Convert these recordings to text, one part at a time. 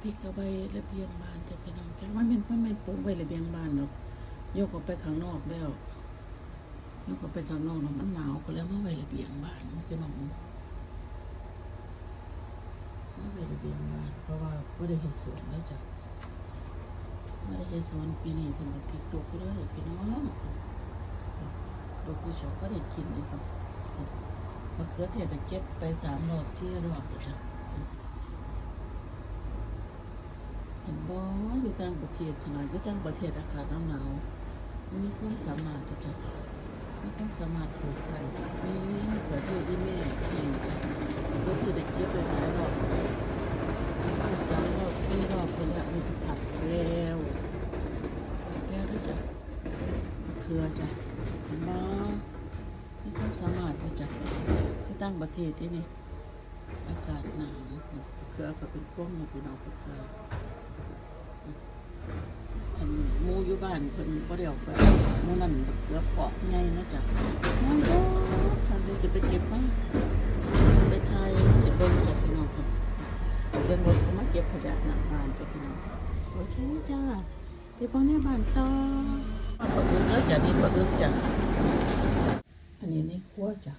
พริกเอาไประเบียงบ้านจะพี่น้องจ้ามันเป็นมันเป็นปลูกไว้ระเบียงบ้านเนาะยกออกไปข้างนอกแล้วโยกออกไปข้างนอกเนาะมันหนาวก็แล้วมาไว้ระเบียงบ้านพี่น้องมาไว้ระเบียงบ้านเพราะว่าบ่ได้เฮ็ดสวนแล้วจ้ะบ่ได้เฮ็ดสวนปีนี้เพิ่นก็พริกดกอยู่เด้อพี่น้องดกผู้ชอบก็ได้กินเลยครับมะเขือเทศก็เก็บไปสามรอบสี่รอบแล้วจ้ะ เห็น บ่อยู่ต่างประเทศขนาดอยู่ต่างประเทศอากาศหนาวๆมีความสามารถที่จะมีความสามารถปลูกได้มีเกิดที่ที่แม่เองจ้ะก็ที่ได้เก็บได้หลายรอบได้สามรอบสี่รอบไปแล้วอันจะผัดแล้วแล้วด้วยจ้ะมะเขือจ้ะเห็นบ่มีความสามารถจ้ะที่ต่างประเทศที่นี่อากาศหนาวเขือก็เป็นพวกมาพี่น้องมะเขือนหมูอยู่ บ้านเพิ่นบ่ได้ออกไปหมูนั่นเขือเปอกใหญ่นะจ๊ะน้อยเด้อคันได้สิไปเก็บมาสิไปถ่ายให้เบิ่งจ้ะพี่น้องครับเดินรถก็มาเก็บขยะหน้าบ้านจ้ะพี่น้องโอเคนะจ้าไปเบิ่งในบ้านต่อปลาดึกแล้วจ้ะนี่ปลาดึกจ้ะอันนี้ในครัวจ้ะ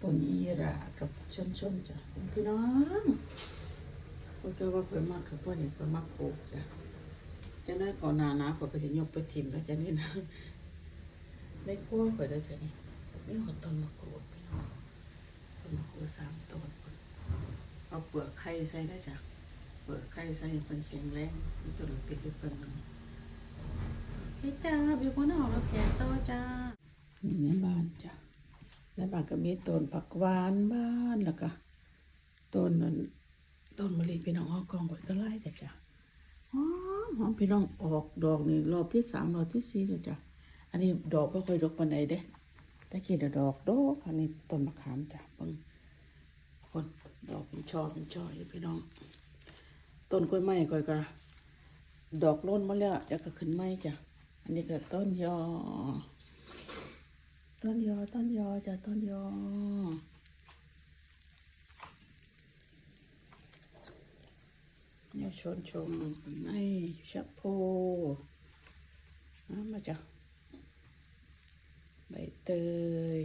ต้นอีรากับชนชนจ้ะพี่น้องเพราะก็ว่าเพิ่นมักคือเพิ่นนี่เพิ่นมักปลูกจ้ะ จะได้ขอนาหนาขอยก็จะยกไปถิ่มแล้วจะนี่นะในครัวข่อยแล้วจะนี่นี่หัวต้นมะกรูดพี่น้องต้นมะกรูดสามต้นเอาเปลือกไข่ใส่ได้จ้ะเปลือกไข่ใส่เป็นแข็งแรงมีต้นเล็กๆต้นหนึงเฮ้ยจ้าบิวคนออกแล้วแขกต่อจ้านี่ในบ้านจ้ะในบ้านก็มีต้นผักหวานบ้านแล้วก็ต้นนั้นต้นมะลิพี่น้องเอากองไว้ก็ไล่แต่จ้ะ หอมพี่น้องออกดอกนี่รอบที่สามรอบที่สี่เลยจ้ะอันนี้ดอกไม่ค่อยดกปานใดเด้แต่กินดอกดอกอันนี้ต้นมะขามจ้ะเบิ่งคนดอกเป็นช่อเป็นช่อยพี่น้อง ต้นกล้วยไม้ค่อยก็ดอกร่นมาแล้วแล้วก็ขึ้นไม้จ้ะอันนี้ก็ต้นยอ ต้นยอต้นยอจ้ะต้นยอ เนี่ยชนชมในชัพโพมาจ้ะใบเตย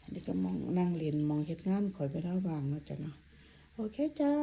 อันนี้ก็มองนั่งเรียนมองเห็ดงานคอยไประหว่างเนาะจ้ะเนาะโอเคจ้า